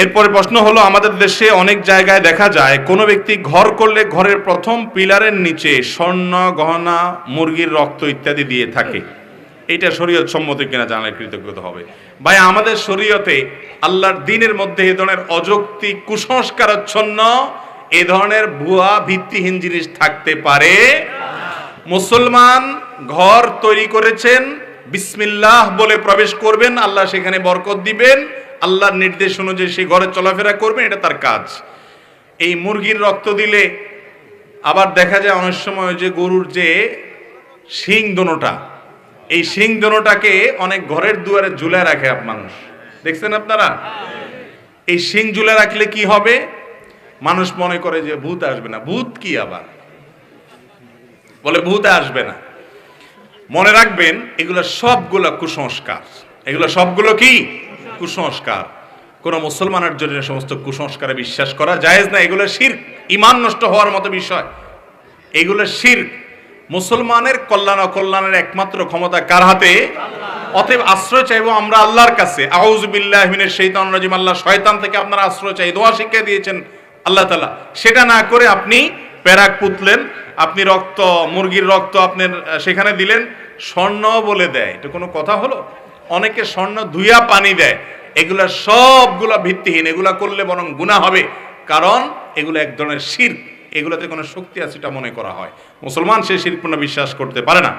এরপরে প্রশ্ন হলো, আমাদের দেশে অনেক জায়গায় দেখা যায়, কোনো ব্যক্তি ঘর করলে ঘরের প্রথম পিলারের নিচে স্বর্ণ, গহনা, মুরগির রক্ত ইত্যাদি দিয়ে থাকে। এটা শরীয়ত সম্মত কিনা জানালে কৃতজ্ঞতা হবে। ভাই, আমাদের শরীয়তে আল্লাহর দিনের মধ্যে এ ধরনের অযৌক্তিক কুসংস্কারাচ্ছন্ন এ ধরনের ভুয়া ভিত্তিহীন জিনিস থাকতে পারে মুসলমান ঘর তৈরি করেছেন, বিসমিল্লাহ বলে প্রবেশ করবেন, আল্লাহ সেখানে বরকত দিবেন আল্লাহর নির্দেশ অনুযায়ী সে ঘরে চলাফেরা করবেন এটা তার কাজ। এই মুরগির রক্ত দিলে আবার দেখা যায় অনেক সময় যে গরুর যে শিং দোনোটা, এই শিং দোনোটাকে অনেক ঘরের দুয়ারে ঝুলে রাখে মানুষ। দেখছেন আপনারা? এই শিং ঝুলে রাখলে কি হবে? মানুষ মনে করে যে ভূত আসবে না। ভূত কি আবার? বলে ভূত আসবে না। মনে রাখবেন, এগুলো সবগুলো কুসংস্কার। এগুলো সবগুলো কি? কুসংস্কার। কোন মুসলমানের জন্য সমস্ত কুসংস্কারে বিশ্বাস করা জায়েজ না, এগুলো শির ইমান নষ্ট হওয়ার মতো বিষয়। এগুলো শির মুসলমানের কল্যাণ অকল্যাণের একমাত্র ক্ষমতা কার হাতে? অতএব আশ্রয় চাইব আমরা আল্লাহর কাছে। আউজ বিল্লাহ মিনের শৈতান রাজিম। আল্লাহ শয়তান থেকে আপনারা আশ্রয় চাই, দোয়া শিক্ষা দিয়েছেন আল্লাহ তালা সেটা না করে আপনি প্যারাক পুতলেন, আপনি রক্ত, মুরগির রক্ত আপনার সেখানে দিলেন, স্বর্ণ বলে দেয়। এটা কোনো কথা হলো? অনেকে স্বর্ণ ধুইয়া পানি দেয়। এগুলো সবগুলা ভিত্তিহীন। এগুলা করলে বরং গুণা হবে। কারণ এগুলো এক ধরনের শির এগুলোতে কোনো শক্তি আছে এটা মনে করা হয়। মুসলমান সে শিরপূর্ণ বিশ্বাস করতে পারে না।